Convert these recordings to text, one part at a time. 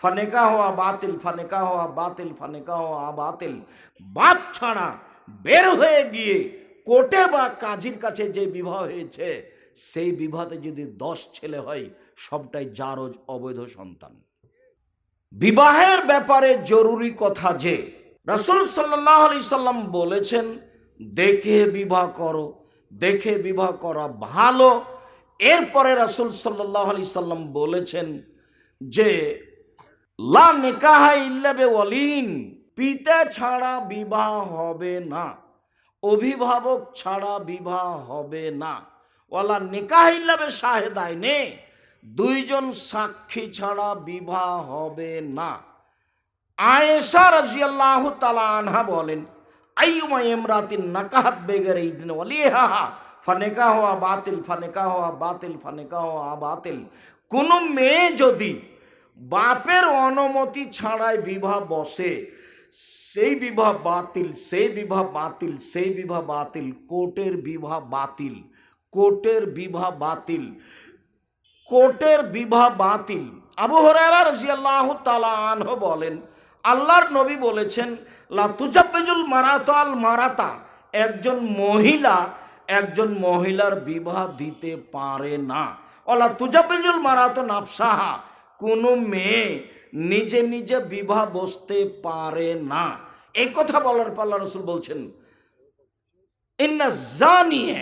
ফানেকা হওয়া বাতিল ফানেকা হওয়া বাতিল ফানেকা হওয়া বাতিল বাপ ছাড়া বের হয়ে গিয়ে কোর্টে বা কাজীর কাছে যে বিবাহ হয়েছে সেই বিবাহতে যদি দশ ছেলে হয় সবটাই জারজ অবৈধ সন্তান বিবাহের ব্যাপারে জরুরি কথা যে রাসুল সাল্লাহ সাল্লাম বলেছেন দেখে বিবাহ করো দেখে বিবাহ করা ভালো এরপরে রাসুল সাল্লাহ আলি সাল্লাম বলেছেন যে লা নেকাহা ইল্লাবে পিতা ছাড়া বিবাহ হবে না, অভিভাবক ছাড়া বিবাহ হবে না। ওয়ালা নিকাহ ইল্লাবে শাহেদায় নে দুইজন সাক্ষী ছাড়া বিবাহ হবে না। আয়েশা রাজিয়াল্লাহু তাআলা আনহা বলেন, আইয়ুমা ইমরাতিন নাকাহাত বেগরে ইজনে ওয়ালিহা ফানেকা হওয়া বাতিল ফানেকা হওয়া বাতিল ফানেকা বাতিল। কোনো মেয়ে যদি বাপের অনুমতি ছাড়াই বিবাহ বসে। সেই বিবাহ বাতিল, সেই বিবাহ বাতিল, সেই বিবাহ বাতিল, কোর্টের বিবাহ বাতিল, কোর্টের বিবাহ বাতিল, কোর্টের বিবাহ বাতিল। আবু হরারা রাজিয়াল্লাহ তালা আনহ বলেন, আল্লাহর নবী বলেছেন লাতুজাব্বেজুল মারাতাল মারাতা একজন মহিলা একজন মহিলার বিবাহ দিতে পারে না। অলা তুজাব্বেজুল মারাত নাফসাহা কোনো মেয়ে নিজে নিজে বিবাহ বসতে পারে না। এই কথা বলার পাল্লা রসুল বলছেন, ইন্না জানিয়ে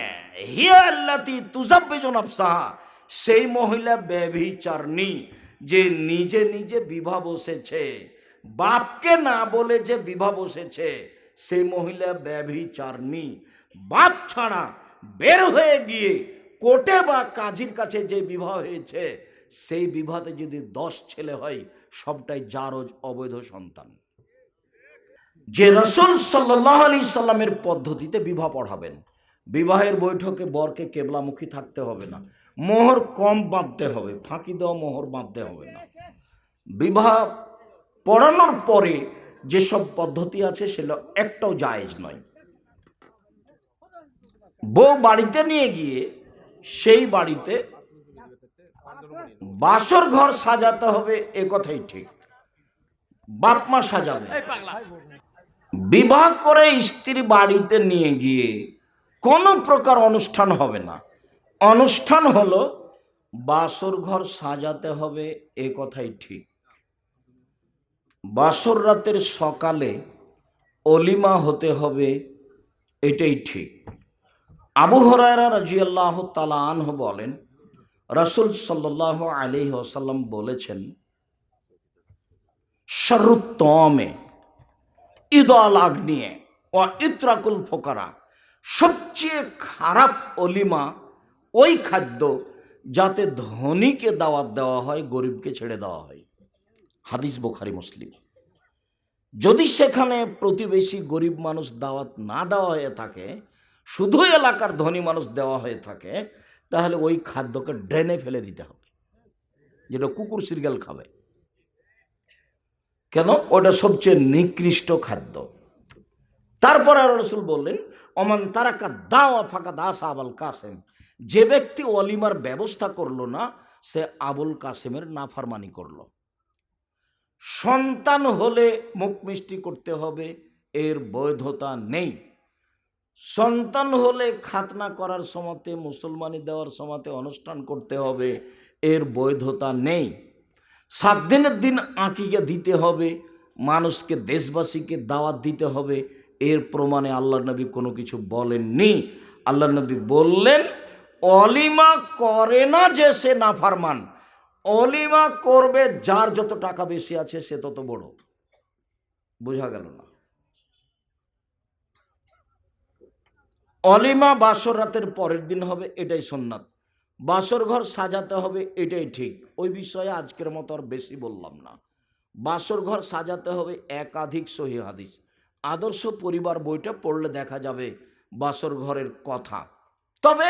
হিয়া আল্লাতি তুজাব্বিজু নাফসাহা সেই মহিলা ব্যভিচারণী যে নিজে নিজে বিবাহ বসেছে। বাপকে না বলে যে বিবাহ বসেছে, সেই মহিলা ব্যভিচারণী বাপ ছাড়া বের হয়ে গিয়ে কোর্টে বা কাজীর কাছে যে বিবাহ হয়েছে সেই বিবাহতে যদি দশ ছেলে হয়, সবটাই জারজ অবৈধ সন্তান। যে রসুল সাল্লাহ আলি সাল্লামের পদ্ধতিতে বিবাহ পড়াবেন, বিবাহের বৈঠকে বরকে কেবলামুখী থাকতে হবে না, মোহর কম বাঁধতে হবে, ফাঁকি দেওয়া মোহর বাঁধতে হবে না। বিবাহ পড়ানোর পরে যেসব পদ্ধতি আছে, সেগুলো একটাও জায়েজ নয়। বউ বাড়িতে নিয়ে গিয়ে সেই বাড়িতে বাসর ঘর সাজাতে হবে এ কথাই ঠিক। বাপ মা সাজাবে। বিবাহ করে স্ত্রী বাড়িতে নিয়ে গিয়ে কোনো প্রকার অনুষ্ঠান হবে না। অনুষ্ঠান হলো বাসর ঘর সাজাতে হবে এ কথাই ঠিক। বাসর রাতের সকালে অলিমা হতে হবে এটাই ঠিক। আবু হরায়রা রাজিয়াল্লাহ তালা আনহ বলেন রসুল সাল্লাহ আলি ওসাল্লাম বলেছেন, শরুত্তমে ঈদ আল আগ্নিয়ে ও ইত্রাকুল ফোকারা, সবচেয়ে খারাপ অলিমা ওই খাদ্য যাতে ধনীকে দাওয়াত দেওয়া হয়, গরিবকে ছেড়ে দেওয়া হয়। হাদিস বোখারি, মুসলিম। যদি সেখানে প্রতিবেশী গরিব মানুষ দাওয়াত না দেওয়া হয়ে থাকে, শুধু এলাকার ধনী মানুষ দেওয়া হয়ে থাকে তাহলে ওই খাদ্যকে ড্রেনে ফেলে দিতে হবে। যেটা কুকুর সিরিয়াল খাবে। কেন? ওটা সবচেয়ে নিকৃষ্ট খাদ্য। তারপরে রসুল বললেন অমান তারাকা দাওয়া ফাঁকা দাস আবুল কাসেম। যে ব্যক্তি অলিমার ব্যবস্থা করল না, সে আবুল কাসেমের নাফারমানি করল। সন্তান হলে মুখ মিষ্টি করতে হবে, এর বৈধতা নেই। সন্তান হলে খাতনা করার সময়তে, মুসলমানি দেওয়ার সময়তে অনুষ্ঠান করতে হবে। এর বৈধতা নেই। সাত দিনের দিন আঁকিকে দিতে হবে, মানুষকে, দেশবাসীকে দাওয়াত দিতে হবে। এর প্রমাণে আল্লাহ নবী কোনো কিছু বলেননি। আল্লাহ নবী বললেন, অলিমা করে না যে সে নাফারমান। অলিমা করবে, যার যত টাকা বেশি আছে সে তত বড়। বোঝা গেল না। অলিমা বাসর রাতের পরের দিন হবে, এটাই সোননাথ বাসর ঘর সাজাতে হবে, এটাই ঠিক। ওই বিষয়ে আজকের মতো আর বেশি বললাম না। বাসর ঘর সাজাতে হবে একাধিক সহি হাদিস। আদর্শ পরিবার বইটা পড়লে দেখা যাবে বাসর ঘরের কথা। তবে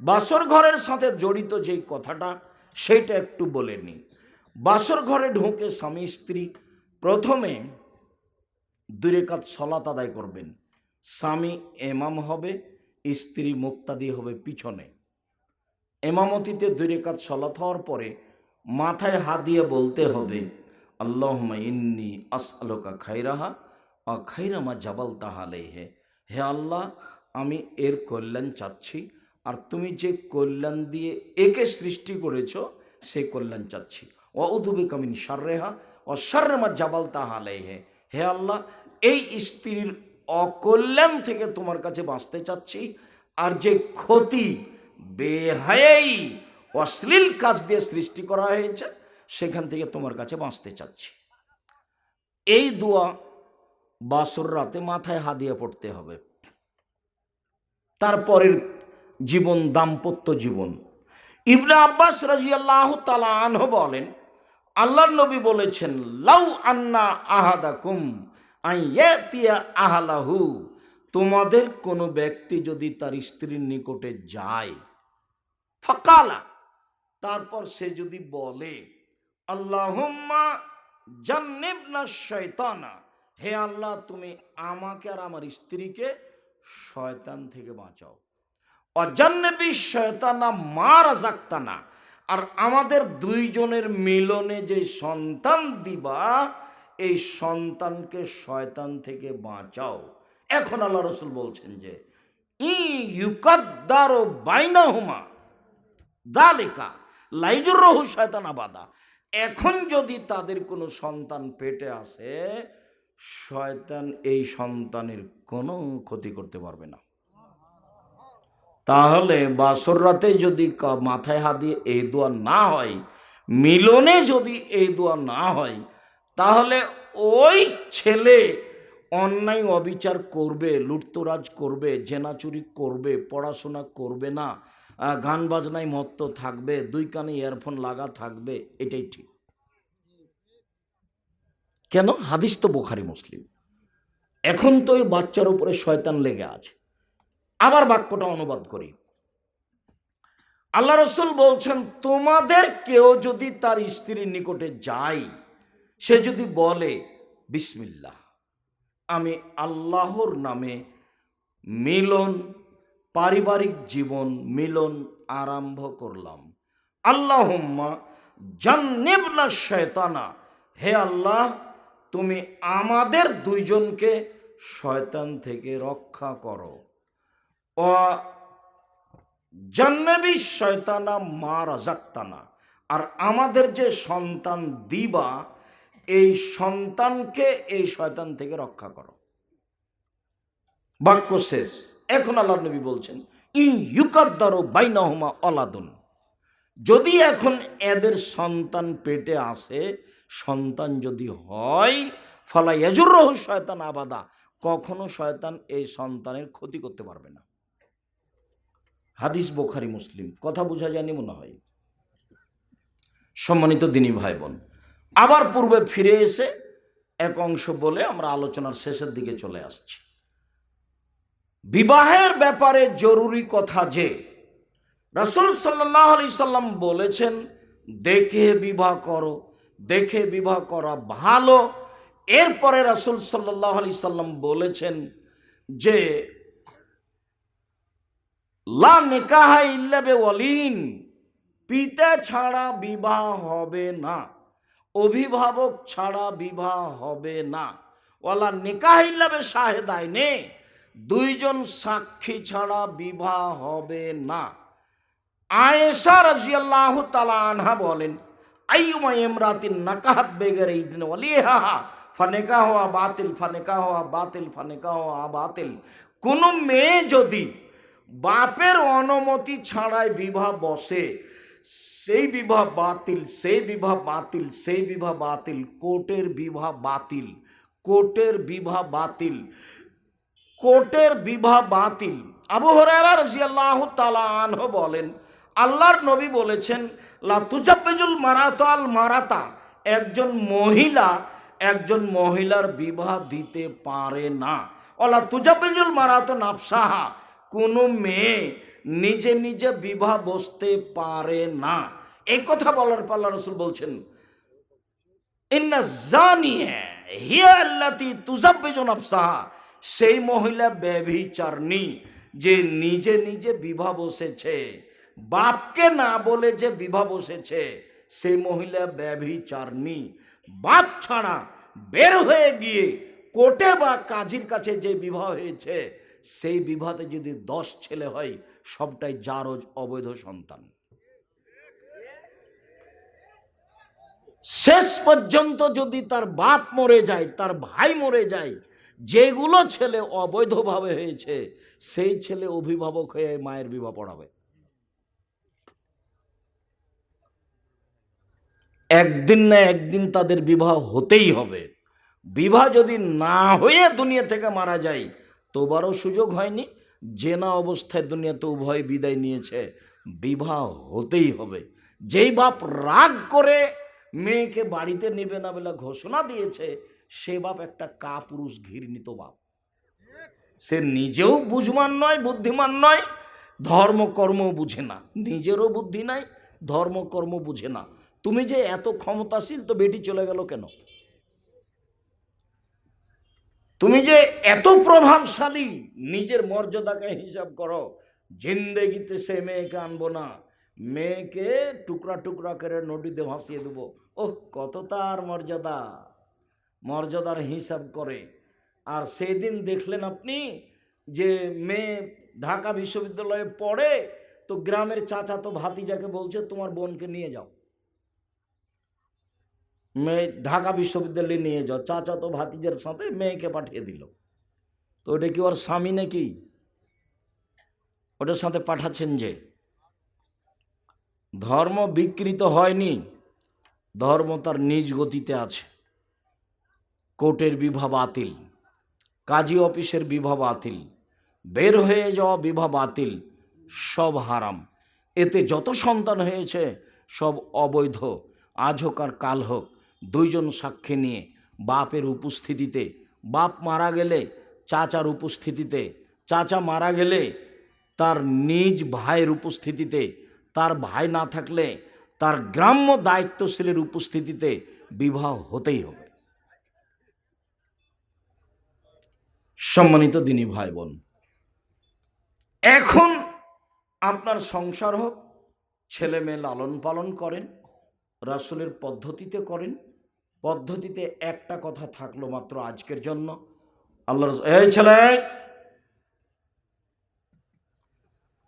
বাসর ঘরের সাথে জড়িত যেই কথাটা সেইটা একটু বলে নিই বাসর ঘরে ঢুকে স্বামী স্ত্রী প্রথমে দুরেকাত সলাত আদায় করবেন। স্বামী এমাম হবে, স্ত্রী মুক্তাদি হবে পিছনে। এমামতিতে দুই রেখাত সলাত হওয়ার পরে মাথায় হাত দিয়ে বলতে হবে আল্লাহ ইন্নি আসআলোকা খাইরাহা আ খাইরামা জাবাল তাহালে হে হে আল্লাহ, আমি এর কল্যাণ চাচ্ছি, আর তুমি যে কল্যাণ দিয়ে একে সৃষ্টি করেছ সেই কল্যাণ চাচ্ছি। ও উধুবে কামিন সার্রেহা ও সার্রেমা জাবাল তাহালে হে হে আল্লাহ, এই স্ত্রীর অকল্যাণ থেকে তোমার কাছে বাঁচতে চাচ্ছি। আর যে ক্ষতি বেহাই অশ্লীল কাজ দিয়ে সৃষ্টি করা হয়েছে, সেখান থেকে তোমার কাছে বাঁচতে চাচ্ছি। এই দোয়া বাসর রাতে মাথায় হাদিয়ে পড়তে হবে। তারপরের জীবন, দাম্পত্য জীবন। ইবনে আব্বাস রাজি আল্লাহ আনহ বলেন আল্লাহ নবী বলেছেন, লাউ আন্না আহাদাকুম আহালাহু, তোমাদের কোনো ব্যক্তি যদি তার স্ত্রীর নিকটে যায়, ফাকালা, তারপর সে যদি বলে, আল্লাহুম্মা জান্নিবনা শয়তানা, হে আল্লাহ, তুমি আমাকে আর আমার স্ত্রীকে শয়তান থেকে বাঁচাও। অজান্নবী শয়তানা মার জাক্তানা আর আমাদের দুইজনের মিলনে যে সন্তান দিবা এই সন্তানকে শয়তান থেকে বাঁচাও। এখন আল্লাহ রসুল বলছেন যে, ই ইউকাদ্দার ও বাইনা হুমা দালিকা লাইজুর রহু শয়তান আবাদা। এখন যদি তাদের কোনো সন্তান পেটে আসে, শয়তান এই সন্তানের কোনো ক্ষতি করতে পারবে না। তাহলে বাসর রাতে যদি মাথায় হাত দিয়ে এই দোয়া না হয়, মিলনে যদি এই দোয়া না হয় তাহলে ওই ছেলে অন্যায়, অবিচার করবে, লুটতরাজ করবে জেনাচুরি করবে, পড়াশোনা করবে না গান বাজনায় মত্ত থাকবে, দুই কানে ইয়ারফোন লাগা থাকবে, এটাই ঠিক। কেন? হাদিস তো বোখারি, মুসলিম। এখন তো ওই বাচ্চার উপরে শয়তান লেগে আছে। আবার বাক্যটা অনুবাদ করি। আল্লাহ রসুল বলছেন, তোমাদের কেউ যদি তার স্ত্রীর নিকটে যায় সে যদি বলে, বিসমিল্লাহ আমি আল্লাহর নামে মিলন, পারিবারিক জীবন মিলন আরম্ভ করলাম। আল্লাহুম্মা জান্নিবনা শয়তানা। হে আল্লাহ, তুমি আমাদের দুইজনকে শয়তান থেকে রক্ষা করো। ও জান্নাবি শয়তানা মা রাজাক্তানা। আর আমাদের যে সন্তান দিবা এই সন্তানকে এই শয়তান থেকে রক্ষা করো। বাক্য শেষ। এখন আল্লাহ নবী বলছেন ই ইউকাদ্দারো বাইনাহুমা অলাদুন যদি এখন এদের সন্তান পেটে আসে, সন্তান যদি হয়, ফলা এজুরহ শয়তান আবাদা, কখনো শয়তান এই সন্তানের ক্ষতি করতে পারবে না। হাদিস বোখারি, মুসলিম। কথা বোঝা যায়নি মনে হয়। সম্মানিত দিনী ভাই বোন আবার পূর্বে ফিরে এসে এক অংশ বলে আমরা আলোচনার শেষের দিকে চলে আসছি। বিবাহের ব্যাপারে জরুরি কথা যে, রাসুল সাল্লাহ আলি সাল্লাম বলেছেন, দেখে বিবাহ করো, দেখে বিবাহ করা ভালো। এরপরে রাসুল সাল্লাহ আলি সাল্লাম বলেছেন যে, লা নেকাহা ইল্লাবে পিতা ছাড়া বিবাহ হবে না। অভিভাবক ছাড়া বিবাহ হবে না। ওলা নিকাহ ইল্লাবে শাহেদায় নে দুইজন সাক্ষী ছাড়া বিবাহ হবে না। আয়েশা রাজিয়াল্লাহু তাআলা আনহা বলেন, আইয়ুমা ইমরাতিন নাকাহাত বেগের ইজনে ওয়ালিহা ফানেকা হওয়া বাতিল ফানেকা হওয়া বাতিল ফানেকা হওয়া বাতিল। কোন মেয়ে যদি বাপের অনুমতি ছাড়াই বিবাহ বসে সেই বিবাহ বাতিল, সেই বিবাহ বাতিল, সেই বিবাহ বাতিল, কোর্টের বিবাহ বাতিল, কোর্টের বিবাহ বাতিল, কোর্টের বিবাহ বাতিল। আবু হরারা তাআলা আনহু বলেন, আল্লাহর নবী বলেছেন, লা তুজাব্বিজুল মারাতা আল মারাতা একজন মহিলা একজন মহিলার বিবাহ দিতে পারে না। ওলা তুজাব্বিজুল মারাত নাফসাহা কোনো মেয়ে নিজে নিজে বিবাহ বসতে পারে না। এই কথা বলার পর আল্লাহ রসুল বলছেন, ইন্না জানিয়া, হিয়া আল্লাতি তুজাব্বিজু নাফসাহা। সেই মহিলা ব্যভিচারণী যে নিজে নিজে বিবাহ বসেছে, বাপকে না বলে যে বিবাহ বসেছে, সেই মহিলা ব্যভিচারণী বাপ ছাড়া বের হয়ে গিয়ে কোর্টে বা কাজীর কাছে যে বিবাহ হয়েছে, সেই বিবাহতে যদি দশ ছেলে হয় সবটাই যার অবৈধ সন্তান। শেষ পর্যন্ত যদি তার বাপ মরে যায়, তার ভাই মরে যায়, যেগুলো ছেলে অবৈধভাবে হয়েছে, সেই ছেলে অভিভাবক হয়ে মায়ের বিবাহ পড়াবে। একদিন না একদিন তাদের বিবাহ হতেই হবে। বিবাহ যদি না হয়ে দুনিয়া থেকে মারা যায়, তোবারও সুযোগ হয়নি জেনা অবস্থায় দুনিয়াতে উভয় বিদায় নিয়েছে, বিবাহ হতেই হবে। যেই বাপ রাগ করে মেয়েকে বাড়িতে নেবে না বলে ঘোষণা দিয়েছে, সে বাপ একটা কাপুরুষ ঘৃণিত বাপ। সে নিজেও বুঝমান নয়, বুদ্ধিমান নয়, ধর্মকর্ম বুঝে না। নিজেরও বুদ্ধি নাই, ধর্মকর্ম বুঝে না। তুমি যে এত ক্ষমতাশীল, তো বেটি চলে গেল কেন? তুমি যে এত প্রভাবশালী, নিজের মর্যাদাকে হিসাব করো, জিন্দেগিতে সে মেয়েকে আনব না। মেয়েকে টুকরা টুকরা করে নদীতে ভাসিয়ে দেবো। ওহ, কত তার মর্যাদা। মর্যাদার হিসাব করে। আর সেই দিন দেখলেন আপনি যে মেয়ে ঢাকা বিশ্ববিদ্যালয়ে পড়ে, তো গ্রামের চাচা তো ভাতিজাকে বলছে, তোমার বোনকে নিয়ে যাও। মেয়ে ঢাকা বিশ্ববিদ্যালয়ে নিয়ে যাও। চাচা তো ভাতিজের সাথে মেয়েকে পাঠিয়ে দিল। তো ওটা কি ওর স্বামী নাকি? ওটার সাথে পাঠাচ্ছেন যে। ধর্ম বিকৃত হয়নি, ধর্ম তার নিজ গতিতে আছে। কোর্টের বিবাহ বাতিল কাজী অফিসের বিবাহ বাতিল বের হয়ে যাওয়া বিবাহ বাতিল সব হারাম। এতে যত সন্তান হয়েছে, সব অবৈধ, আজ হোক আর কাল হোক। দুইজন সাক্ষী নিয়ে বাপের উপস্থিতিতে, বাপ মারা গেলে চাচার উপস্থিতিতে, চাচা মারা গেলে তার নিজ ভাইয়ের উপস্থিতিতে, তার ভাই না থাকলে তার গ্রাম্য দায়িত্বশীলের উপস্থিতিতে বিবাহ হতেই হবে। সম্মানিত দিনী ভাই বোন এখন আপনার সংসার হোক ছেলে মেয়ে লালন পালন করেন রাসুলের পদ্ধতিতে করেন। পদ্ধতিতে একটা কথা থাকল মাত্র আজকের জন্য। আল্লাহ এই ছেলে,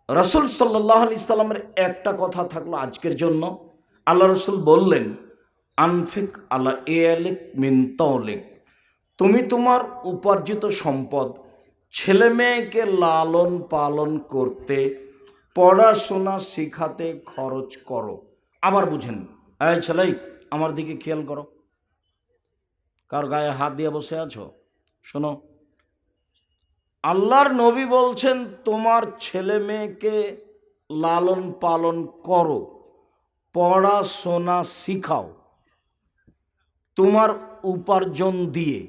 রসুল সাল্লাহ আলি ইসলামের একটা কথা থাকল আজকের জন্য। আল্লাহ রসুল বললেন, আনফিক আল্লাহ এলিক মিন তুমি তোমার উপার্জিত সম্পদ ছেলে মেয়েকে লালন পালন করতে, পড়াশোনা শেখাতে খরচ করো। আবার বুঝেন। এই ছেলেই, আমার দিকে খেয়াল করো। কার গায়ে হাত দিয়ে বসে আছো? শোনো, আল্লাহর নবী বলছেন, তোমার ছেলে মেয়েকে লালন পালন করো, পড়াশোনা শিখাও, তোমার উপার্জন দিয়ে।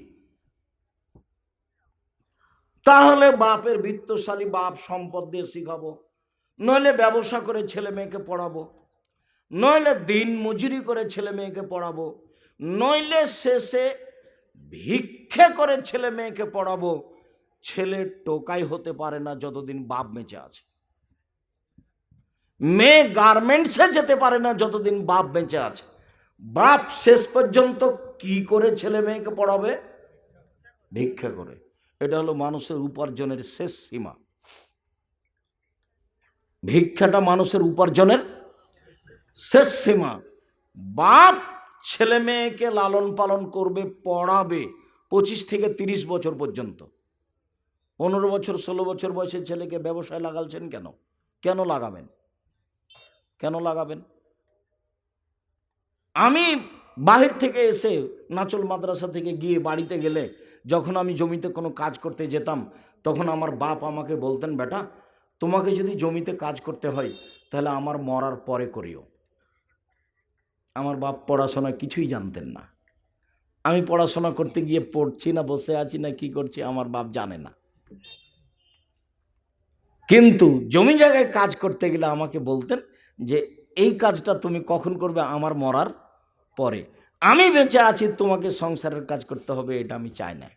তাহলে বাপের বৃত্তশালী বাপ সম্পদ দিয়ে শিখাবো, নইলে ব্যবসা করে ছেলে মেয়েকে পড়াবো। নইলে দিন মজুরি করে ছেলে মেয়েকে পড়াবো, নইলে শেষে ভিক্ষে করে ছেলে মেয়েকে পড়াবো, ছেলে টোকাই হতে পারে না যতদিন বাপ বেঁচে আছে। মেয়ে গার্মেন্টসে যেতে পারে না যতদিন বাপ বেঁচে আছে। বাপ শেষ পর্যন্ত কি করে ছেলে মেয়েকে পড়াবে? ভিক্ষা করে। এটা হলো মানুষের উপার্জনের শেষ সীমা। ভিক্ষাটা মানুষের উপার্জনের শেষ সীমা বাপ ছেলে মেয়েকে লালন পালন করবে, পড়াবে পঁচিশ থেকে তিরিশ বছর পর্যন্ত। পনেরো বছর, ষোলো বছর বয়সের ছেলেকে ব্যবসায় লাগালছেন কেন? কেন লাগাবেন? কেন লাগাবেন? আমি বাহির থেকে এসে নাচল মাদ্রাসা থেকে গিয়ে বাড়িতে গেলে যখন আমি জমিতে কোনো কাজ করতে যেতাম, তখন আমার বাপ আমাকে বলতেন, বেটা, তোমাকে যদি জমিতে কাজ করতে হয়, তাহলে আমার মরার পরে করিও। আমার বাপ পড়াশোনা কিছুই জানতেন না। আমি পড়াশোনা করতে গিয়ে পড়ছি না, বসে আছি না, কি করছি আমার বাপ জানে না। কিন্তু জমি জায়গায় কাজ করতে গেলে আমাকে বলতেন যে, এই কাজটা তুমি কখন করবে? আমার মরার পরে। আমি বেঁচে আছি, তোমাকে সংসারের কাজ করতে হবে, এটা আমি চাই না।